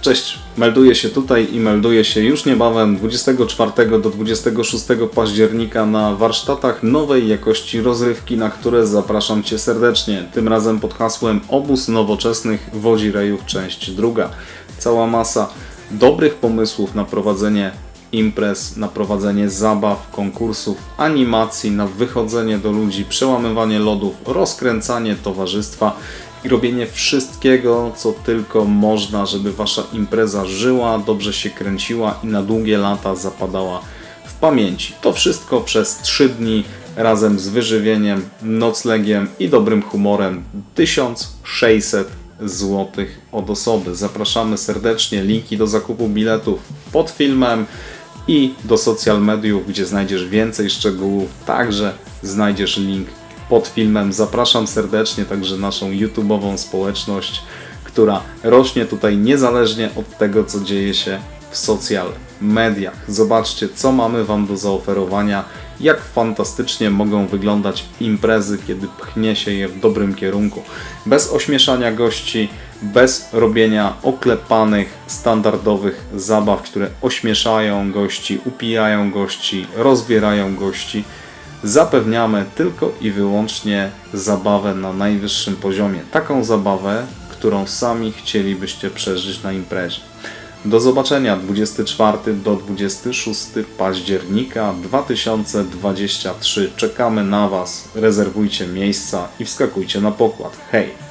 Cześć, melduję się tutaj i melduję się już niebawem 24 do 26 października na warsztatach nowej jakości rozrywki, na które zapraszam Cię serdecznie. Tym razem pod hasłem Obóz Nowoczesnych Wodzi Rejów, część druga. Cała masa dobrych pomysłów na prowadzenie imprez, na prowadzenie zabaw, konkursów, animacji, na wychodzenie do ludzi, przełamywanie lodów, rozkręcanie towarzystwa i robienie wszystkiego, co tylko można, żeby wasza impreza żyła, dobrze się kręciła i na długie lata zapadała w pamięci. To wszystko przez 3 dni razem z wyżywieniem, noclegiem i dobrym humorem 1600 zł od osoby. Zapraszamy serdecznie. Linki do zakupu biletów pod filmem i do social mediów, gdzie znajdziesz więcej szczegółów. Także znajdziesz link pod filmem. Zapraszam serdecznie także naszą YouTube'ową społeczność, która rośnie tutaj niezależnie od tego, co dzieje się w social mediach. Zobaczcie, co mamy Wam do zaoferowania, jak fantastycznie mogą wyglądać imprezy, kiedy pchnie się je w dobrym kierunku. Bez ośmieszania gości, bez robienia oklepanych, standardowych zabaw, które ośmieszają gości, upijają gości, rozbierają gości zapewniamy tylko i wyłącznie zabawę na najwyższym poziomie. Taką zabawę, którą sami chcielibyście przeżyć na imprezie. Do zobaczenia 24 do 26 października 2023. Czekamy na Was. Rezerwujcie miejsca i wskakujcie na pokład. Hej!